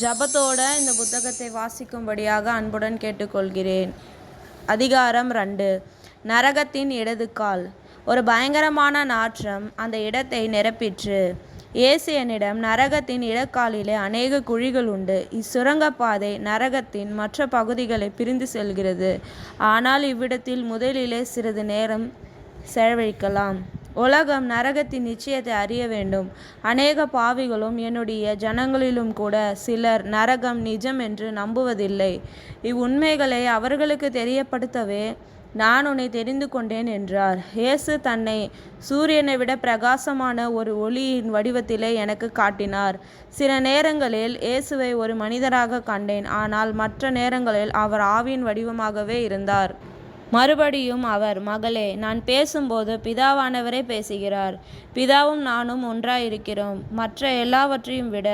ஜபத்தோட இந்த புத்தகத்தை வாசிக்கும்படியாக அன்புடன் கேட்டுக்கொள்கிறேன். அதிகாரம் ரெண்டு. நரகத்தின் இடது கால். ஒரு பயங்கரமான நாற்றம் அந்த இடத்தை நிரப்பிற்று. இயேசு என்னிடம் நரகத்தின் இடக்காலிலே அநேக குழிகள் உண்டு. இச்சுரங்கப்பாதை நரகத்தின் மற்ற பகுதிகளை பிரிந்து செல்கிறது. ஆனால் இவ்விடத்தில் முதலிலே சிறிது நேரம் செலவழிக்கலாம். உலகம் நரகத்தின் நிச்சயத்தை அறிய வேண்டும். அநேக பாவிகளும் என்னுடைய ஜனங்களிலும் கூட சிலர் நரகம் நிஜம் என்று நம்புவதில்லை. இவ்வுண்மைகளை அவர்களுக்கு தெரியப்படுத்தவே நான் உன்னை தெரிந்து கொண்டேன் என்றார். இயேசு தன்னை சூரியனை விட பிரகாசமான ஒரு ஒளியின் வடிவத்திலே எனக்கு காட்டினார். சில நேரங்களில் இயேசுவை ஒரு மனிதராக கண்டேன் ஆனால் மற்ற நேரங்களில் அவர் ஆவியின் வடிவமாகவே இருந்தார். மறுபடியும் அவர் மகளே நான் பேசும்போது பிதாவானவரே பேசுகிறார். பிதாவும் நானும் ஒன்றாயிருக்கிறோம். மற்ற எல்லாவற்றையும் விட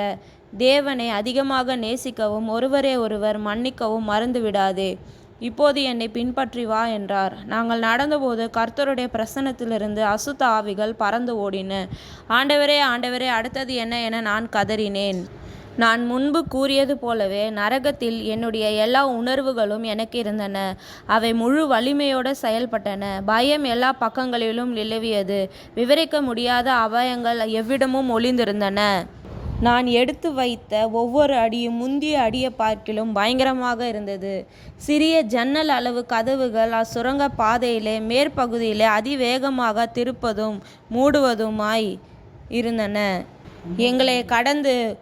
தேவனை அதிகமாக நேசிக்கவும் ஒருவரே ஒருவர் மன்னிக்கவும் மறந்துவிடாதே. இப்போது என்னை பின்பற்றி வா என்றார். நாங்கள் நடந்தபோது கர்த்தருடைய பிரசன்னத்திலிருந்து அசுத்த ஆவிகள் பறந்து ஓடின. ஆண்டவரே ஆண்டவரே அடுத்தது என்ன என நான் கதறினேன். நான் முன்பு கூறியது போலவே நரகத்தில் என்னுடைய எல்லா உணர்வுகளும் எனக்கு இருந்தன. அவை முழு வலிமையோடு செயல்பட்டன. பயம் எல்லா பக்கங்களிலும் நிலவியது. விவரிக்க முடியாத அபாயங்கள் எவ்விடமும் ஒளிந்திருந்தன. நான் எடுத்து வைத்த ஒவ்வொரு அடியும் முந்திய அடியை பார்க்கிலும் பயங்கரமாக இருந்தது. சிறிய ஜன்னல் அளவு கதவுகள் அச்சுரங்க பாதையிலே மேற்பகுதியிலே அதிவேகமாக திருப்பதும் மூடுவதுமாய் இருந்தன. எங்களை கடந்து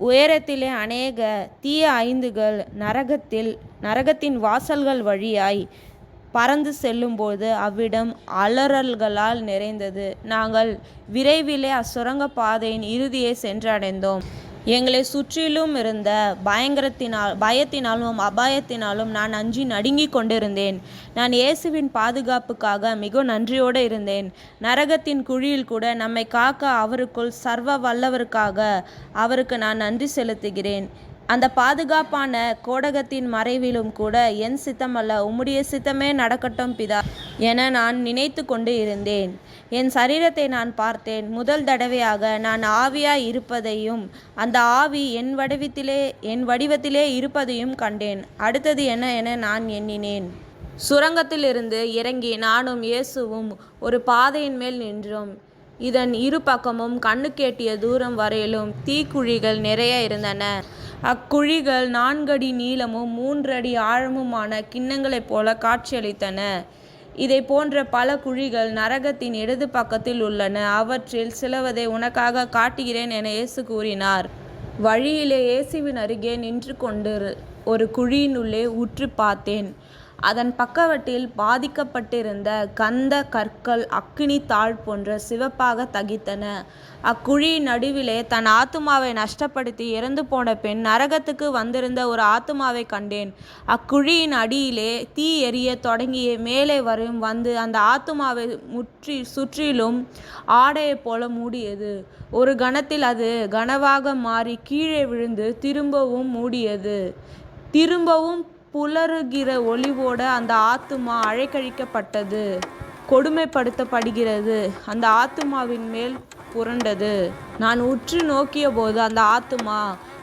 உயரத்திலே அநேக தீய ஐந்துகள் நரகத்தில் நரகத்தின் வாசல்கள் வழியாய் பறந்து செல்லும்போது அவ்விடம் அலறல்களால் நிறைந்தது. நாங்கள் விரைவிலே அச்சுரங்க பாதையின் இறுதியை சென்றடைந்தோம். எங்களை சுற்றிலும் இருந்த பயங்கரத்தினால் பயத்தினாலும் அபாயத்தினாலும் நான் அஞ்சி நடுங்கிக் கொண்டிருந்தேன். நான் இயேசுவின் பாதுகாப்புக்காக மிக நன்றியோடு இருந்தேன். நரகத்தின் குழியில் கூட நம்மை காக்க அவருக்குள் சர்வ வல்லவருக்காக அவருக்கு நான் நன்றி செலுத்துகிறேன். அந்த பாதுகாப்பான கோடகத்தின் மறைவிலும் கூட என் சித்தமல்ல உம்முடைய சித்தமே நடக்கட்டும் பிதா என நான் நினைத்து கொண்டு இருந்தேன். என் சரீரத்தை நான் பார்த்தேன். முதல் தடவையாக நான் ஆவியாய் இருப்பதையும் அந்த ஆவி என் வடிவத்திலே என் வடிவத்திலே இருப்பதையும் கண்டேன். அடுத்தது என்ன என நான் எண்ணினேன். சுரங்கத்திலிருந்து இறங்கி நானும் இயேசுவும் ஒரு பாதையின் மேல் நின்றோம். இதன் இரு பக்கமும் கண்ணுக்கேட்டிய தூரம் வரையிலும் தீக்குழிகள் நிறைய இருந்தன. அக்குழிகள் நான்கடி நீளமும் மூன்றடி ஆழமுமான கிண்ணங்களைப் போல காட்சியளித்தன. இதை போன்ற பல குழிகள் நரகத்தின் இடது பக்கத்தில் உள்ளன. அவற்றில் சிலவதை உனக்காக காட்டுகிறேன் என இயேசு கூறினார். வழியிலே இயேசுவின் அருகே நின்று கொண்டு ஒரு குழியினுள்ளே உற்று பார்த்தேன். அதன் பக்கவட்டில் பாதிக்கப்பட்டிருந்த கந்த கற்கள் அக்கினி தாழ் போன்ற சிவப்பாக தகித்தன. அக்குழியின் நடுவிலே தன் ஆத்துமாவை நஷ்டப்படுத்தி இறந்து போன பெண் நரகத்துக்கு வந்திருந்த ஒரு ஆத்துமாவை கண்டேன். அக்குழியின் அடியிலே தீ எரிய தொடங்கிய மேலே வரும் வந்து அந்த ஆத்துமாவை முற்றி சுற்றிலும் ஆடையைப் போல மூடியது. ஒரு கணத்தில் அது கனவாக மாறி கீழே விழுந்து திரும்பவும் மூடியது. திரும்பவும் புலருகிற ஒளிவோட அந்த ஆத்துமா அழைக்கழிக்கப்பட்டது கொடுமைப்படுத்தப்படுகிறது. அந்த ஆத்துமாவின் மேல் புரண்டது. நான் உற்று நோக்கிய போது அந்த ஆத்துமா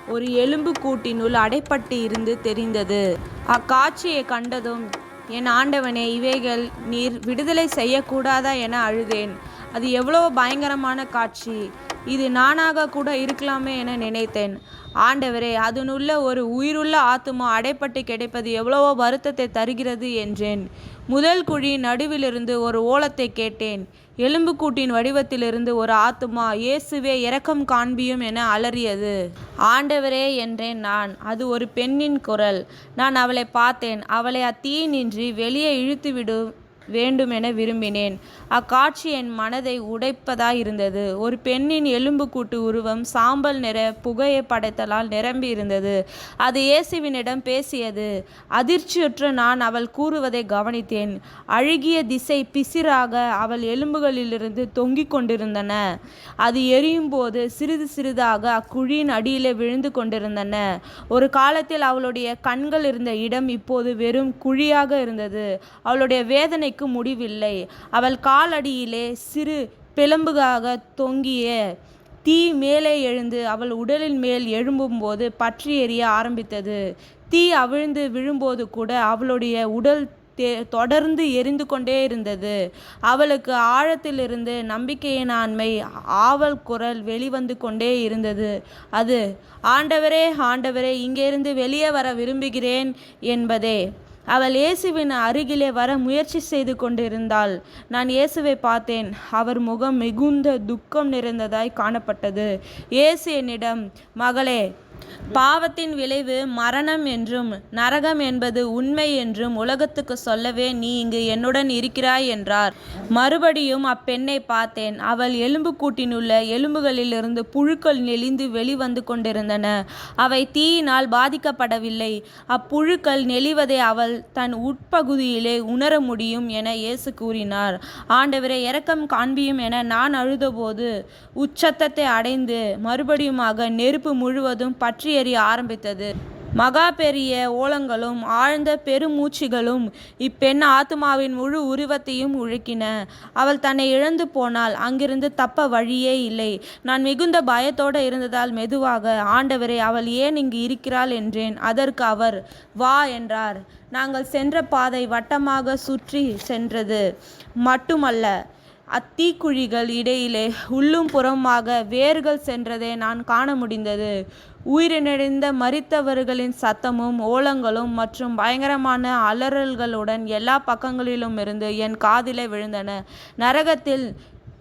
ஒரு எலும்பு கூட்டினுள் அடைப்பட்டு இருந்து தெரிந்தது. அக்காட்சியை கண்டதும் என் ஆண்டவனே இவைகள் நீர் விடுதலை செய்யக்கூடாதா என அழுதேன். அது எவ்வளோ பயங்கரமான காட்சி. இது நானாக கூட இருக்கலாமே என நினைத்தேன். ஆண்டவரே அதனுள்ள ஒரு உயிருள்ள ஆத்துமா அடைப்பட்டு கிடைப்பது எவ்வளவோ வருத்தத்தை தருகிறது என்றேன். முதல் குழி நடுவிலிருந்து ஒரு ஓலத்தை கேட்டேன். எலும்புக்கூட்டின் வடிவத்திலிருந்து ஒரு ஆத்துமா இயேசுவே இரக்கம் காண்பியும் என அலறியது. ஆண்டவரே என்றேன் நான் அது ஒரு பெண்ணின் குரல். நான் அவளை பார்த்தேன். அவளை அத்தீயினின்றி வெளியே இழுத்துவிடு வேண்டுமென விரும்பினேன். அக்காட்சி என் மனதை உடைப்பதாய் இருந்தது ஒரு பெண்ணின் எலும்புக்கூட்டு உருவம் சாம்பல் நிற புகையை படைத்தலால் நிரம்பி இருந்தது அது இயேசுவினிடம் பேசியது. அதிர்ச்சியுற்று நான் அவள் கூறுவதை கவனித்தேன். அழுகிய திசை பிசிராக அவள் எலும்புகளிலிருந்து தொங்கிக் கொண்டிருந்தன. அது எரியும் போது சிறிது சிறிதாக அக்குழியின் அடியிலே விழுந்து கொண்டிருந்தன. ஒரு காலத்தில் அவளுடைய கண்கள் இருந்த இடம் இப்போது வெறும் குழியாக இருந்தது. அவளுடைய வேதனை வேலைக்கு முடிவில்லை. அவள் காலடியிலே சிறு பிளம்புகாக தொங்கிய தீ மேலே எழுந்து அவள் உடலின் மேல் எழும்பும்போது பற்றி எறிய ஆரம்பித்தது. தீ அவிழ்ந்து விழும்போது கூட அவளுடைய உடல் தே தொடர்ந்து எரிந்து கொண்டே இருந்தது. அவளுக்கு ஆழத்திலிருந்து நம்பிக்கையின் ஆண்மை ஆவல் குரல் வெளிவந்து கொண்டே இருந்தது. அது ஆண்டவரே ஆண்டவரே இங்கிருந்து வெளியே வர விரும்புகிறேன் என்பதே. அவள் இயேசுவின் அருகிலே வர முயற்சி செய்து கொண்டிருந்தாள். நான் இயேசுவை பார்த்தேன். அவர் முகம் மிகுந்த துக்கம் நிறைந்ததாய் காணப்பட்டது. இயேசு என்னிடம் மகளே பாவத்தின் விளைவு மரணம் என்றும் நரகம் என்பது உண்மை என்றும் உலகத்துக்கு சொல்லவே நீ இங்கு என்னுடன் இருக்கிறாய் என்றார். மறுபடியும் அப்பெண்ணை பார்த்தேன். அவள் எலும்பு கூட்டினுள்ள எலும்புகளிலிருந்து புழுக்கள் நெளிந்து வெளிவந்து கொண்டிருந்தன. அவை தீயினால் பாதிக்கப்படவில்லை. அப்புழுக்கள் நெளிவதை அவள் தன் உட்பகுதியிலே உணர முடியும் என இயேசு கூறினார். ஆண்டவரை இரக்கம் காண்பியும் என நான் அழுதபோது உச்சத்தத்தை அடைந்து மறுபடியுமாக நெருப்பு முழுவதும் பற்றி எரிய ஆரம்பித்தது. மகா பெரிய ஓலங்களும் ஆழ்ந்த பெருமூச்சுகளும் இப்பெண் ஆத்மாவின் முழு உருவத்தையும் உழுக்கின. அவள் தன்னை இழந்து போனால் அங்கிருந்து தப்ப வழியே இல்லை. நான் மிகுந்த பயத்தோடு இருந்ததால் மெதுவாக ஆண்டவரே அவள் ஏன் இங்கு இருக்கிறாள்? என்றேன். அதற்கு அவர் வா என்றார். நாங்கள் சென்ற பாதை வட்டமாக சுற்றி சென்றது. மட்டுமல்ல அத்தீக்குழிகள் இடையிலே உள்ளும் புறமாக வேர்கள் சென்றதை நான் காண முடிந்தது. உயிரிழந்த மரித்தவர்களின் சத்தமும் ஓலங்களும் மற்றும் பயங்கரமான அலறல்களுடன் எல்லா பக்கங்களிலும் இருந்து என் காதிலே விழுந்தன. நரகத்தில்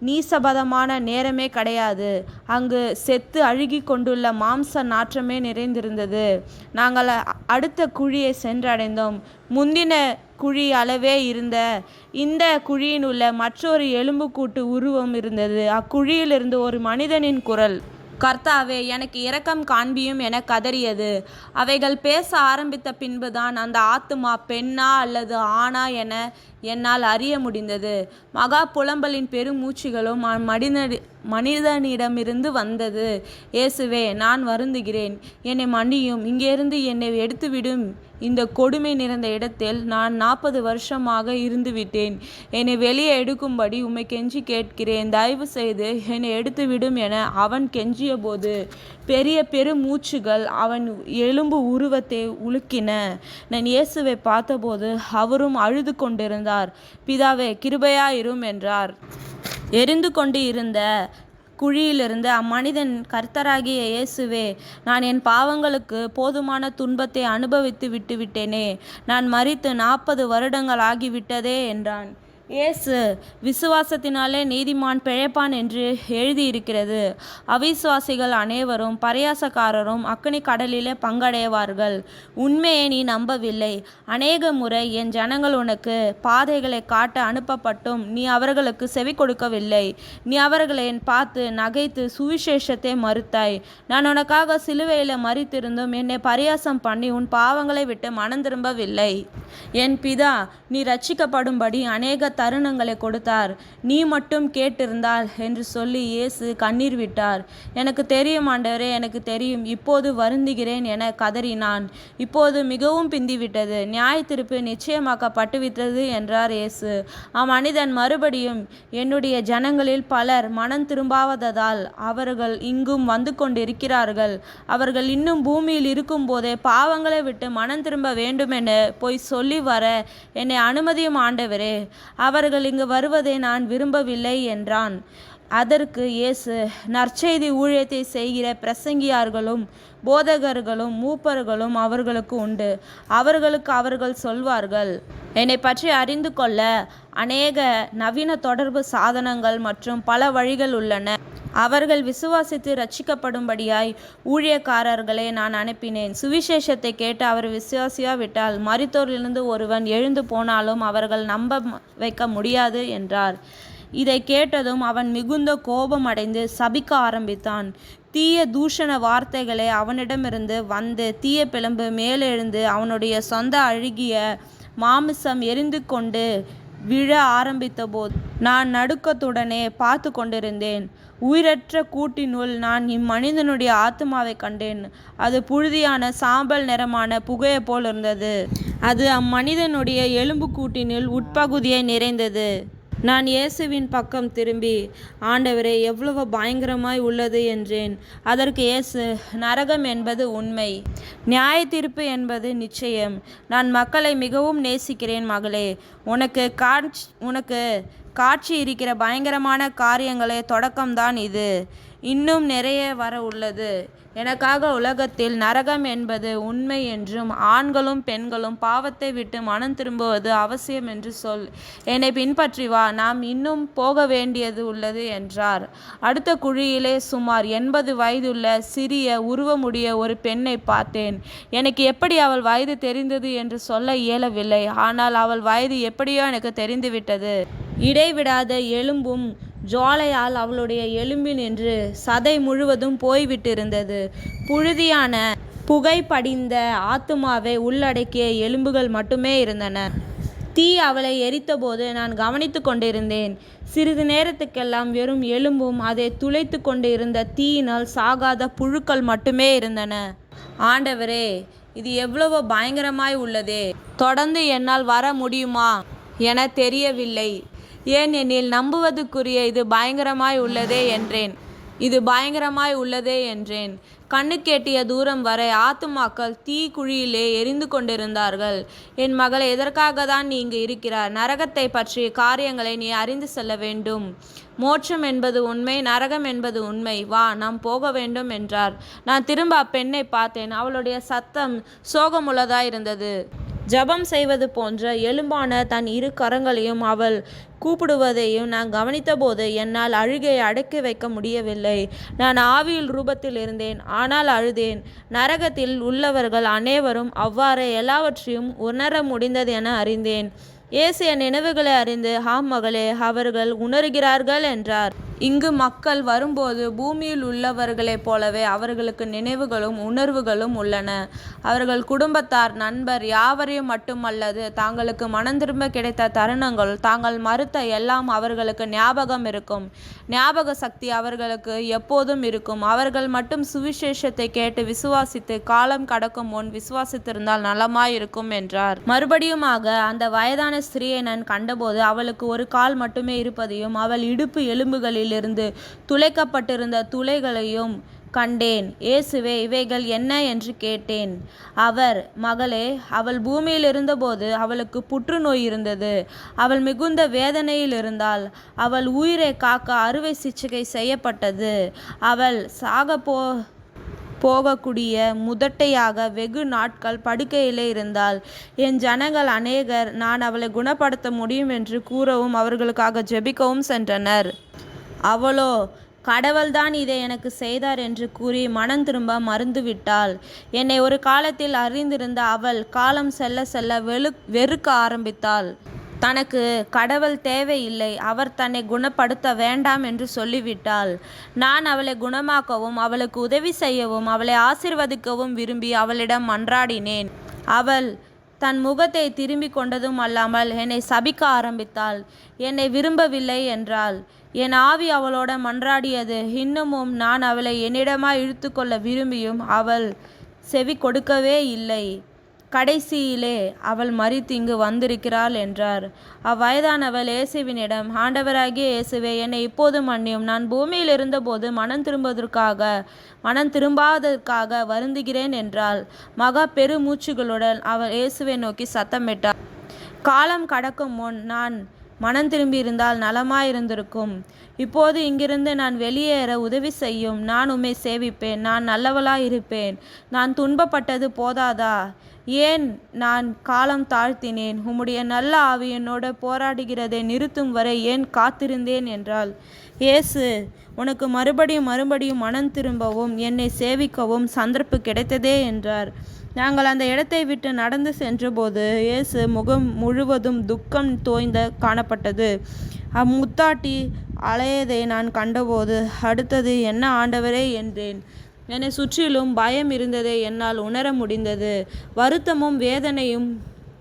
நீசபதமான நேரமே கிடையாது. அங்கு செத்து அழுகி கொண்டுள்ள மாம்ச நாற்றமே நிறைந்திருந்தது. நாங்கள் அடுத்த குழியை சென்றடைந்தோம். முந்தின குழி அளவே இருந்த இந்த குழியின் உள்ள மற்றொரு எலும்புக்கூட்டு உருவம் இருந்தது. அக்குழியிலிருந்து ஒரு மனிதனின் குரல். கர்த்தாவே எனக்கு இரக்கம் காண்பியும் என கதறியது. அவைகள் பேச ஆரம்பித்த பின்புதான் அந்த ஆத்துமா பெண்ணா அல்லது ஆணா என என்னால் அறிய முடிந்தது. மகா புலம்பலின் பெருமூச்சுகளும் மடிநடி மனிதனிடமிருந்து வந்தது. இயேசுவே நான் வருந்துகிறேன். என்னை மன்னியும். இங்கேருந்து என்னை எடுத்துவிடும். இந்த கொடுமை நிறைந்த இடத்தில் நான் நாற்பது வருஷமாக இருந்துவிட்டேன். என்னை வெளியே எடுக்கும்படி உம்மை கெஞ்சி கேட்கிறேன். தயவு செய்து என்னை எடுத்துவிடும் என அவன் கெஞ்சிய போது பெரிய பெருமூச்சுகள் அவன் எலும்பு உருவத்தை உலுக்கின. நான் இயேசுவை பார்த்தபோது அவரும் அழுது கொண்டிருந்தார். பிதாவே கிருபையாயிரும் என்றார். எரிந்து கொண்டு இருந்த குழியிலிருந்து அம்மனிதன் கர்த்தராகிய இயேசுவே நான் என் பாவங்களுக்கு போதுமான துன்பத்தை அனுபவித்து விட்டுவிட்டேனே. நான் மறித்து நாற்பது வருடங்கள் ஆகிவிட்டதே என்றான். இயேசு விசுவாசத்தினாலே நீதிமான் பிழைப்பான் என்று எழுதியிருக்கிறது. அவிசுவாசிகள் அனைவரும் பரியாசக்காரரும் அக்னி கடலிலே பங்கடைவார்கள். உண்மையை நீ நம்பவில்லை. அநேக முறை என் ஜனங்கள் உனக்கு பாதைகளை காட்ட அனுப்பப்பட்டும். நீ அவர்களுக்கு செவி கொடுக்கவில்லை. நீ அவர்களை பார்த்து நகைத்து சுவிசேஷத்தை மறுத்தாய். நான் உனக்காக சிலுவையில் மறித்திருந்தும் என்னை பரியாசம் பண்ணி உன் பாவங்களை விட்டு மனம் திரும்பவில்லை. என் பிதா நீ ரட்சிக்கப்படும்படி அநேக தருணங்களை கொடுத்தார். நீ மட்டும் கேட்டிருந்தால் என்று சொல்லி இயேசு கண்ணீர் விட்டார். எனக்கு தெரியும் ஆண்டவரே எனக்கு தெரியும். இப்போது வருந்துகிறேன் என கதறினான். இப்போது மிகவும் பிந்திவிட்டது. நியாய திருப்பு நிச்சயமாக்கப்பட்டுவிட்டது என்றார் இயேசு. அம்மனிதன் மறுபடியும் என்னுடைய ஜனங்களில் பலர் மனம் திரும்பாவதால் அவர்கள் இங்கும் வந்து கொண்டிருக்கிறார்கள். அவர்கள் இன்னும் பூமியில் இருக்கும்போதே பாவங்களை விட்டு மனம் திரும்ப வேண்டுமென போய் சொல்லி வர என்னை அனுமதியும் ஆண்டவரே. அவர்கள் இங்கு வருவதை நான் விரும்பவில்லை என்றான். அதற்கு இயேசு நற்செய்தி ஊழியத்தை செய்கிற பிரசங்கியார்களும் போதகர்களும் மூப்பர்களும் அவர்களுக்கு உண்டு. அவர்களுக்கு அவர்கள் சொல்வார்கள் என்னை பற்றி அறிந்து கொள்ள அநேக நவீன தொடர்பு சாதனங்கள் மற்றும் பல வழிகள் உள்ளன. அவர்கள் விசுவாசித்து ரட்சிக்கப்படும்படியாய் ஊழியக்காரர்களை நான் அனுப்பினேன். சுவிசேஷத்தை கேட்டு அவர் விசுவாசியாவிட்டால் மரித்தோரிலிருந்து ஒருவன் எழுந்து போனாலும் அவர்கள் நம்ப வைக்க முடியாது என்றார். இதை கேட்டதும் அவன் மிகுந்த கோபம் அடைந்து சபிக்க ஆரம்பித்தான். தீய தூஷண வார்த்தைகளை அவனிடமிருந்து வந்து தீய பிளம்பு மேலெழுந்து அவனுடைய சொந்த அழுகிய மாமிசம் எரிந்து கொண்டு விழ ஆரம்பித்தபோது நான் நடுக்கத்துடனே பார்த்து கொண்டிருந்தேன். உயிரற்ற கூட்டினுள் நான் இம்மனிதனுடைய ஆத்மாவை கண்டேன். அது புழுதியான சாம்பல் நிறமான புகையை போல் இருந்தது. அது அம்மனிதனுடைய எலும்பு கூட்டினுள் உட்பகுதியை நிறைந்தது. நான் இயேசுவின் பக்கம் திரும்பி ஆண்டவரே எவ்வளவு பயங்கரமாய் உள்ளது என்றேன். அதற்கு இயேசு நரகம் என்பது உண்மை நியாய தீர்ப்பு என்பது நிச்சயம். நான் மக்களை மிகவும் நேசிக்கிறேன் மகளே. உனக்கு காட்சி உனக்கு காட்சி இருக்கிற பயங்கரமான காரியங்களே தொடக்கம்தான் இது. இன்னும் நிறைய வர உள்ளது. எனக்காக உலகத்தில் நரகம் என்பது உண்மை என்றும் ஆண்களும் பெண்களும் பாவத்தை விட்டு மனம் திரும்புவது அவசியம் என்று சொல். என்னை பின்பற்றி வா நாம் இன்னும் போக வேண்டியது உள்ளது என்றார். அடுத்த குழியிலே சுமார் எண்பது வயதுள்ள சிறிய உருவமுடைய ஒரு பெண்ணை பார்த்தேன். எனக்கு எப்படி அவள் வயது தெரிந்தது என்று சொல்ல இயலவில்லை. ஆனால் அவள் வயது எப்படியோ எனக்கு தெரிந்துவிட்டது. இடைவிடாத எலும்பும் ஜுவாலையால் அவளுடைய எலும்பில் நின்று சதை முழுவதும் போய்விட்டிருந்தது. புழுதியான புகை படிந்த ஆத்துமாவை உள்ளடக்கிய எலும்புகள் மட்டுமே இருந்தன. தீ அவளை எரித்தபோது நான் கவனித்து கொண்டிருந்தேன். சிறிது நேரத்துக்கெல்லாம் வெறும் எலும்பும் அதை துளைத்து கொண்டிருந்த தீயினால் சாகாத புழுக்கள் மட்டுமே இருந்தன. ஆண்டவரே இது எவ்வளவு பயங்கரமாய் உள்ளதே. தொடர்ந்து என்னால் வர முடியுமா? என தெரியவில்லை. ஏனெனில் நம்புவதுக்குரிய இது பயங்கரமாய் உள்ளதே என்றேன். இது பயங்கரமாய் உள்ளதே என்றேன். கண்ணுக்கெட்டிய தூரம் வரை ஆத்துமாக்கள் தீ குழியிலே எரிந்து கொண்டிருந்தார்கள். என் மகளை எதற்காக தான் நீ இங்கு இருக்கிறார் நரகத்தை பற்றிய காரியங்களை நீ அறிந்து செல்ல வேண்டும். மோட்சம் என்பது உண்மை நரகம் என்பது உண்மை. வா நாம் போக வேண்டும் என்றார். நான் திரும்ப அப்பெண்ணை பார்த்தேன். அவளுடைய சத்தம் சோகமுள்ளதாயிருந்தது. ஜெபம் செய்வது போன்ற எலும்பான தன் இரு கரங்களையும் அவள் கூப்பிடுவதையும் நான் கவனித்தபோது என்னால் அழுகையை அடக்கி வைக்க முடியவில்லை. நான் ஆவியில் ரூபத்தில் இருந்தேன். ஆனால் அழுதேன். நரகத்தில் உள்ளவர்கள் அனைவரும் அவ்வாறே எல்லாவற்றையும் உணர முடிந்தது என அறிந்தேன். இயேசு என் நினைவுகளை அறிந்து ஹாம் மகளே அவர்கள் உணர்கிறார்கள் என்றார். இங்கு மக்கள் வரும்போது பூமியில் உள்ளவர்களைப் போலவே அவர்களுக்கு நினைவுகளும் உணர்வுகளும் உள்ளன. அவர்கள் குடும்பத்தார் நண்பர் யாவரையும் மட்டுமல்லது தாங்களுக்கு மனந்திரும்ப கிடைத்த தருணங்கள் தாங்கள் மறுத்த எல்லாம் அவர்களுக்கு ஞாபகம் இருக்கும். ஞாபக சக்தி அவர்களுக்கு எப்போதும் இருக்கும். அவர்கள் மட்டும் சுவிசேஷத்தை கேட்டு விசுவாசித்து காலம் கடக்கும் முன் விசுவாசித்திருந்தால் நலமாயிருக்கும் என்றார். மறுபடியுமாக அந்த வயதான ஸ்திரீயை நான் கண்டபோது அவளுக்கு ஒரு கால் மட்டுமே இருப்பதையும் அவள் இடுப்பு எலும்புகளில் இருந்து துளைக்கப்பட்டிருந்த துளைகளையும் கண்டேன். இயேசுவே இவைகள் என்ன என்று கேட்டேன். அவர் மகளே அவள் பூமியில் இருந்தபோது அவளுக்கு புற்றுநோய் இருந்தது. அவள் மிகுந்த வேதனையில் இருந்தாள். அவள் உயிரை காக்க அறுவை சிகிச்சை செய்யப்பட்டது. அவள் சாக போ போகக்கூடிய முதட்டையாக வெகு நாட்கள் படுக்கையிலே இருந்தாள். என் ஜனங்கள் அநேகர் நான் அவளை குணப்படுத்த முடியும் என்று கூறவும் அவர்களுக்காக ஜெபிக்கவும் சென்றனர். அவளோ கடவுள்தான் இதை எனக்கு செய்தார் என்று கூறி மனம் திரும்ப மறந்துவிட்டாள். என்னை ஒரு காலத்தில் அறிந்திருந்த அவள் காலம் செல்ல செல்ல வெளு வெறுக்க ஆரம்பித்தாள். தனக்கு கடவுள் தேவையில்லை அவர் தன்னை குணப்படுத்த வேண்டாம் என்று சொல்லிவிட்டாள். நான் அவளை குணமாக்கவும் அவளுக்கு உதவி செய்யவும் அவளை ஆசிர்வதிக்கவும் விரும்பி அவளிடம் மன்றாடினேன். அவள் தன் முகத்தை திரும்பிக் கொண்டதும் அல்லாமல் என்னை சபிக்க ஆரம்பித்தாள். என்னை விரும்பவில்லை என்றாள். என் ஆவி அவளோட மன்றாடியது. இன்னமும் நான் அவளை என்னிடமாய் இழுத்துக்கொள்ள விரும்பியும் அவள் செவி கொடுக்கவே இல்லை. கடைசியிலே அவள் மறித்து இங்கு வந்திருக்கிறாள் என்றார். அவ்வயதானவள் இயேசுவினிடம் ஆண்டவராகிய இயேசுவே என்னை இப்போது மன்னியும். நான் பூமியில் இருந்தபோது மனம் திரும்புவதற்காக மனம் திரும்பாததற்காக வருந்துகிறேன் என்றாள். மகா பெருமூச்சுகளுடன் அவள் இயேசுவை நோக்கி சத்தமிட்டாள். காலம் கடக்கும் முன் நான் மனம் திரும்பியிருந்தால் நலமாயிருந்திருக்கும். இப்போது இங்கிருந்து நான் வெளியேற உதவி செய்யும். நான் உம்மை சேவிப்பேன். நான் நல்லவளாயிருப்பேன். நான் துன்பப்பட்டது போதாதா? ஏன் நான் காலம் தாழ்த்தினேன்? உம்முடைய நல்ல ஆவி என்னோட போராடுகிறதை நிறுத்தும் வரை ஏன் காத்திருந்தேன் என்றால் இயேசு உனக்கு மறுபடியும் மறுபடியும் மனம் திரும்பவும் என்னை சேவிக்கவும் சந்தர்ப்பு கிடைத்ததே என்றார். நாங்கள் அந்த இடத்தை விட்டு நடந்து சென்றபோது இயேசு முகம் முழுவதும் துக்கம் தோய்ந்த காணப்பட்டது. அம்முத்தாட்டி அலையதை நான் கண்டபோது அடுத்தது என்ன ஆண்டவரே? என்றேன். என்னை சுற்றிலும் பயம் இருந்ததை என்னால் உணர முடிந்தது. வருத்தமும் வேதனையும்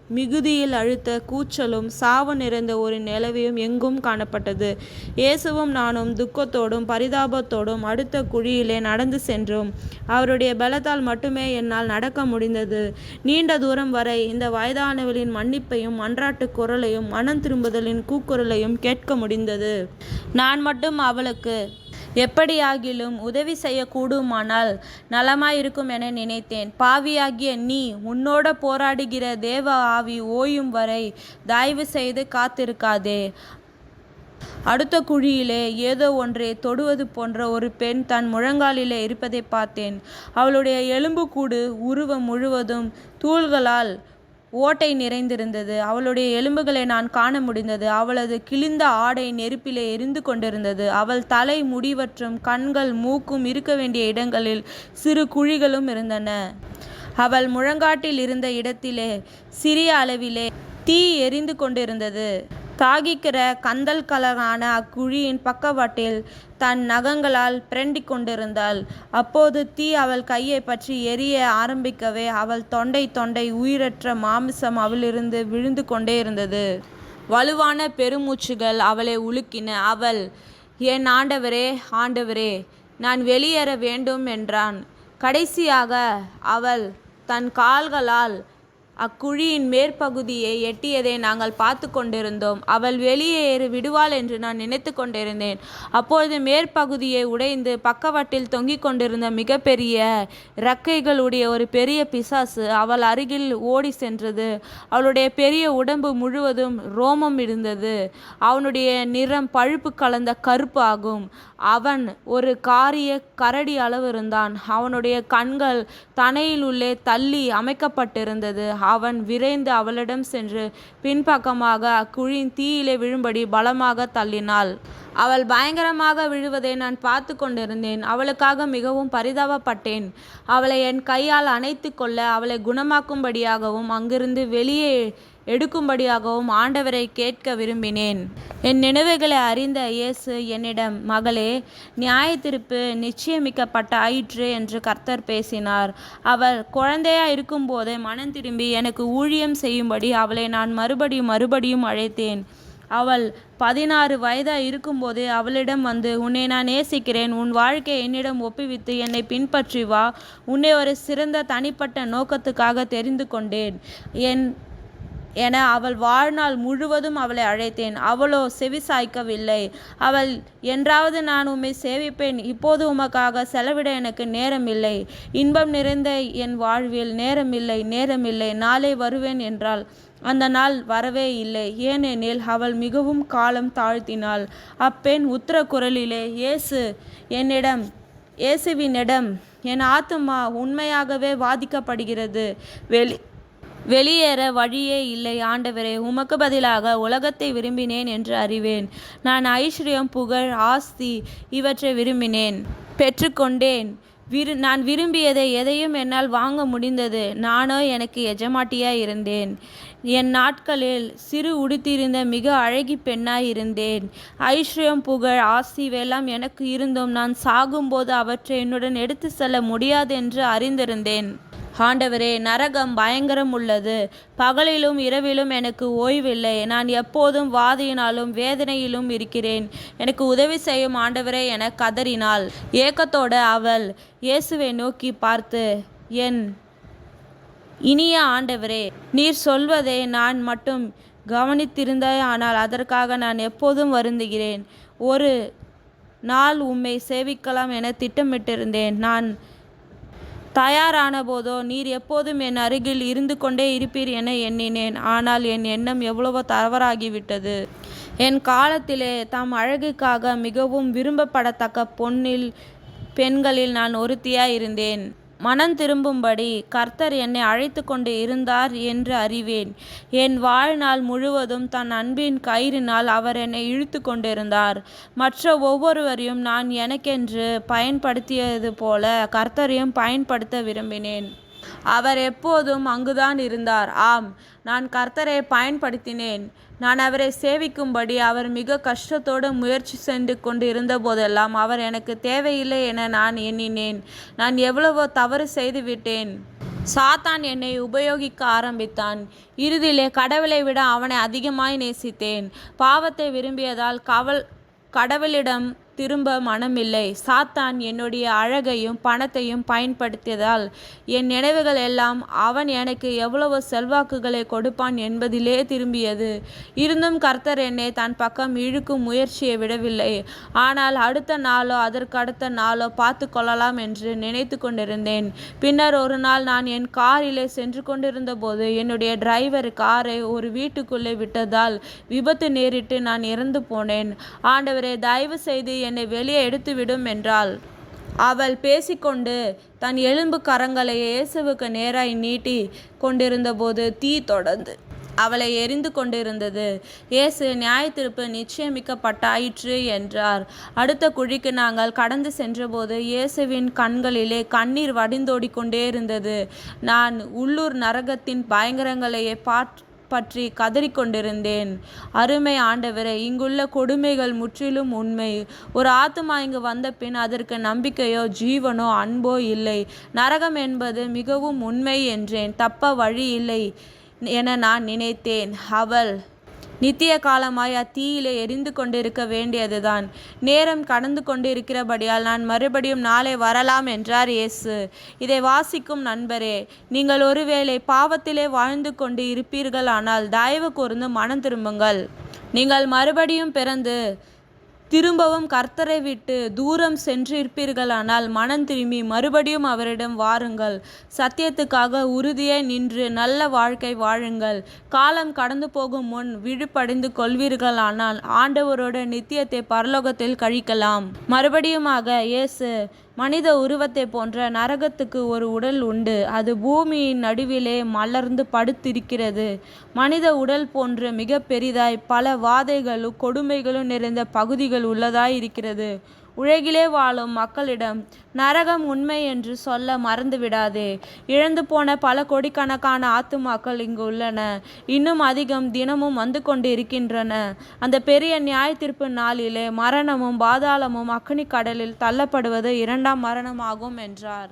மிகுதியில் அழுத்த கூச்சலும் சாவு நிறைந்த ஒரு நிலவையும் எங்கும் காணப்பட்டது. இயேசுவும் நானும் துக்கத்தோடும் பரிதாபத்தோடும் அடுத்த குழியிலே நடந்து சென்றோம். அவருடைய பலத்தால் மட்டுமே என்னால் நடக்க முடிந்தது. நீண்ட தூரம் வரை இந்த வயதானவளின் மன்னிப்பையும் மன்றாட்டு குரலையும் மனம் திரும்புதலின் கூக்குரலையும் கேட்க முடிந்தது. நான் மட்டும் அவளுக்கு எப்படியாகிலும் உதவி செய்யக்கூடுமானால் நலமாயிருக்கும் என நினைத்தேன். பாவியாகிய நீ உன்னோட போராடுகிற தேவ ஆவி ஓயும் வரை தயவு செய்து காத்திருக்காதே. அடுத்த குழியிலே ஏதோ ஒன்றை தொடுவது போன்ற ஒரு பெண் தன் முழங்காலிலே இருப்பதை பார்த்தேன். அவளுடைய எலும்புக்கூடு உருவம் முழுவதும் தூள்களால் ஓட்டை நிறைந்திருந்தது. அவளுடைய எலும்புகளை நான் காண முடிந்தது. அவளது கிழிந்த ஆடை நெருப்பிலே எரிந்து கொண்டிருந்தது. அவள் தலை முடிவற்றும் கண்கள் மூக்கும் இருக்க வேண்டிய இடங்களில் சிறு குழிகளும் இருந்தன. அவள் முழங்காட்டில் இருந்த இடத்திலே சிறிய அளவிலே தீ எரிந்து கொண்டிருந்தது. தாகிக்கிற கந்தல் கலரான அக்குழியின் பக்கவாட்டில் தன் நகங்களால் பிரண்டிக் கொண்டிருந்தாள். அப்போது தீ அவள் கையை பற்றி எரிய ஆரம்பிக்கவே அவள் தொண்டை தொண்டை உயிரற்ற மாமிசம் அவளிருந்து விழுந்து கொண்டே இருந்தது. வலுவான பெருமூச்சுகள் அவளை உலுக்கின. அவள் என் ஆண்டவரே ஆண்டவரே நான் வெளியேற வேண்டும் என்றான். கடைசியாக அவள் தன் கால்களால் அக்குழியின் மேற்பகுதியை எட்டியதை நாங்கள் பார்த்து கொண்டிருந்தோம். அவள் வெளியேறி விடுவாள் என்று நான் நினைத்து கொண்டிருந்தேன். அப்பொழுது மேற்பகுதியை உடைந்து பக்கவாட்டில் தொங்கிக் கொண்டிருந்த மிகப்பெரிய இறக்கைகளுடைய ஒரு பெரிய பிசாசு அவள் அருகில் ஓடி சென்றது. அவளுடைய பெரிய உடம்பு முழுவதும் ரோமம் இருந்தது. அவனுடைய நிறம் பழுப்பு கலந்த கருப்பு ஆகும். அவன் ஒரு காரிய கரடி அளவு இருந்தான். அவனுடைய கண்கள் தனையில் உள்ளே தள்ளி அமைக்கப்பட்டிருந்தது. அவன் விரைந்து அவளிடம் சென்று பின்பக்கமாக அக்குழியின் தீயிலே விழும்படி பலமாக தள்ளினாள். அவள் பயங்கரமாக விழுவதை நான் பார்த்து கொண்டிருந்தேன். அவளுக்காக மிகவும் பரிதாபப்பட்டேன். அவளை என் கையால் அணைத்து கொள்ள அவளை குணமாக்கும்படியாகவும் அங்கிருந்து வெளியே எடுக்கும்படியாகவும் ஆண்டவரை கேட்க விரும்பினேன். என் நினைவுகளை அறிந்த இயேசு என்னிடம் மகளே நியாயத்திருப்பு நிச்சயமிக்கப்பட்ட ஆயிற்று என்று கர்த்தர் பேசினார். அவள் குழந்தையா இருக்கும்போதே மனம் திரும்பி எனக்கு ஊழியம் செய்யும்படி அவளை நான் மறுபடியும் மறுபடியும் அழைத்தேன். அவள் பதினாறு வயதாக இருக்கும்போது அவளிடம் வந்து உன்னை நான் நேசிக்கிறேன். உன் வாழ்க்கையை என்னிடம் ஒப்புவித்து என்னை பின்பற்றி வா. உன்னை ஒரு சிறந்த தனிப்பட்ட நோக்கத்துக்காக தெரிந்து கொண்டேன். என் என அவள் வாழ்நாள் முழுவதும் அவளை அழைத்தேன். அவளோ செவி சாய்க்கவில்லை. அவள் என்றாவது நான் உம்மை சேவிப்பேன். இப்போது உமக்காக செலவிட எனக்கு நேரமில்லை. இன்பம் நிறைந்த என் வாழ்வில் நேரமில்லை நேரமில்லை. நாளை வருவேன் என்றாள். அந்த நாள் வரவே இல்லை. ஏனெனில் அவள் மிகவும் காலம் தாழ்த்தினாள். அப்பெண் உத்தர குரலிலே இயேசு என்னிடம் இயேசுவினிடம் என் ஆத்துமா உண்மையாகவே வாதிக்கப்படுகிறது. வெளி வெளியேற வழியே இல்லை ஆண்டவரே உமக்கு பதிலாக உலகத்தை விரும்பினேன் என்று அறிவேன். நான் ஐஸ்வர்யம் புகழ் ஆஸ்தி இவற்றை விரும்பினேன் பெற்றுக்கொண்டேன். விரு நான் விரும்பியதை எதையும் என்னால் வாங்க முடிந்தது. நானோ எனக்கு எஜமாட்டியாய் இருந்தேன். என் நாட்களில் சிறு உடுத்திருந்த மிக அழகி பெண்ணாய் இருந்தேன். ஐஸ்வர்யம் புகழ் ஆசிவெல்லாம் எனக்கு இருந்தும் நான் சாகும்போது அவற்றை என்னுடன் எடுத்து செல்ல முடியாது என்று அறிந்திருந்தேன். ஆண்டவரே நரகம் பயங்கரம் உள்ளது. பகலிலும் இரவிலும் எனக்கு ஓய்வில்லை. நான் எப்போதும் வாதியினாலும் வேதனையிலும் இருக்கிறேன். எனக்கு உதவி செய்யும் ஆண்டவரே என கதறினாள். ஏக்கத்தோட அவள் இயேசுவை நோக்கி பார்த்து என் இனிய ஆண்டவரே நீர் சொல்வதை நான் மட்டும் கவனித்திருந்தாய். ஆனால் அதற்காக நான் எப்போதும் வருந்துகிறேன். ஒரு நாள் உம்மை சேவிக்கலாம் என திட்டமிட்டிருந்தேன். நான் தயாரான போதோ நீர் எப்போதும் என் அருகில் இருந்து கொண்டே இருப்பீர் என எண்ணினேன். ஆனால் என் எண்ணம் எவ்வளவோ தவறாகிவிட்டது. என் காலத்திலே தாம் அழகுக்காக மிகவும் விரும்பப்படத்தக்க பொன்னில் பெண்களில் நான் ஒருத்தியாய் இருந்தேன் மனம் திரும்பும்படி கர்த்தர் என்னை அழைத்து கொண்டு இருந்தார் என்று அறிவேன். என் வாழ்நாள் முழுவதும் தன் அன்பின் கயிறினால் அவர் என்னை இழுத்து கொண்டிருந்தார் மற்ற ஒவ்வொருவரையும் நான் எனக்கென்று பயன்படுத்தியது போல கர்த்தரையும் பயன்படுத்த விரும்பினேன். அவர் எப்போதும் அங்குதான் இருந்தார். ஆம் நான் கர்த்தரை பயன்படுத்தினேன். நான் அவரை சேவிக்கும்படி அவர் மிக கஷ்டத்தோடு முயற்சி சென்று கொண்டு இருந்தபோதெல்லாம் அவர் எனக்கு தேவையில்லை என நான் எண்ணினேன். நான் எவ்வளவோ தவறு செய்துவிட்டேன். சாத்தான் என்னை உபயோகிக்க ஆரம்பித்தான். இறுதியிலே கடவுளை விட அவனை அதிகமாய் நேசித்தேன். பாவத்தை விரும்பியதால் கவல் கடவுளிடம் திரும்ப மனமில்லை. சாத்தான் என்னுடைய அழகையும் பணத்தையும் பயன்படுத்தியதால் என் நினைவுகள் எல்லாம் அவன் எனக்கு எவ்வளவு செல்வாக்குகளை கொடுப்பான் என்பதிலே திரும்பியது. இருந்தும் கர்த்தர் என்னை தன் பக்கம் இழுக்கும் முயற்சியை விடவில்லை. ஆனால் அடுத்த நாளோ அதற்கு அடுத்த நாளோ பார்த்து கொள்ளலாம் என்று நினைத்து கொண்டிருந்தேன். பின்னர் ஒரு நாள் நான் என் காரிலே சென்று கொண்டிருந்த போது என்னுடைய டிரைவர் காரை ஒரு வீட்டுக்குள்ளே விட்டதால் விபத்து நேரிட்டு நான் இறந்து போனேன். ஆண்டவரே தயவு செய்து என்னை வெளியே எடுத்துவிடும் என்றாள். அவள் பேசிக்கொண்டு தன் எலும்பு கரங்களை இயேசுவுக்கு நேராய் நீட்டி கொண்டிருந்தபோது தீ தொடர்ந்து அவளை எரிந்து கொண்டிருந்தது. இயேசு நியாயத்தீர்ப்பு நிச்சயமிக்கப்பட்டாயிற்று என்றார். அடுத்த குழிக்கு நாங்கள் கடந்து சென்றபோது இயேசுவின் கண்களிலே கண்ணீர் வடிந்தோடிக்கொண்டே இருந்தது. நான் உள்ளூர் நரகத்தின் பயங்கரங்களையே பார்த்து பற்றி கதறிக்கொண்டிருந்தேன். அருமை ஆண்டவரே இங்குள்ள கொடுமைகள் முற்றிலும் உண்மை. ஒரு ஆத்மா இங்கு வந்த பின் அதற்கு நம்பிக்கையோ ஜீவனோ அன்போ இல்லை. நரகம் என்பது மிகவும் உண்மை என்றேன் தப்ப வழி இல்லை என நான் நினைத்தேன். அவள் நித்திய காலமாய் அத்தீயிலே எரிந்து கொண்டிருக்க வேண்டியதுதான். நேரம் கடந்து கொண்டிருக்கிறபடியால் நான் மறுபடியும் நாளை வரலாம் என்றார் இயேசு. இதை வாசிக்கும் நண்பரே நீங்கள் ஒருவேளை பாவத்திலே வாழ்ந்து கொண்டு இருப்பீர்கள் ஆனால் தயவு கூர்ந்து மனம் திரும்புங்கள். நீங்கள் மறுபடியும் பிறந்து திரும்பவும் கர்த்தரை விட்டு தூரம் சென்றிருப்பீர்களானால் மனம் திரும்பி மறுபடியும் அவரிடம் வாருங்கள். சத்தியத்துக்காக உறுதியாய் நின்று நல்ல வாழ்க்கை வாழுங்கள். காலம் கடந்து போகும் முன் விழுப்படைந்து கொள்வீர்களானால் ஆண்டவரோட நித்தியத்தை பரலோகத்தில் கழிக்கலாம். மறுபடியுமாக இயேசு மனித உருவத்தை போன்ற நரகத்துக்கு ஒரு உடல் உண்டு. அது பூமியின் நடுவிலே மலர்ந்து படுத்திருக்கிறது. மனித உடல் போன்று மிக பெரிதாய் பல வாதைகளும் கொடுமைகளும் நிறைந்த பகுதிகள் உள்ளதாய் இருக்கிறது உலகிலே வாழும் மக்களிடம் நரகம் உண்மை என்று சொல்ல மறந்துவிடாதே. இழந்து போன பல கோடிக்கணக்கான ஆத்துமாக்கள் இங்கு உள்ளன. இன்னும் அதிகம் தினமும் வந்து கொண்டு இருக்கின்றன அந்த பெரிய நியாய தீர்ப்பு நாளிலே மரணமும் பாதாளமும் அக்னி கடலில் தள்ளப்படுவது இரண்டாம் மரணமாகும் என்றார்.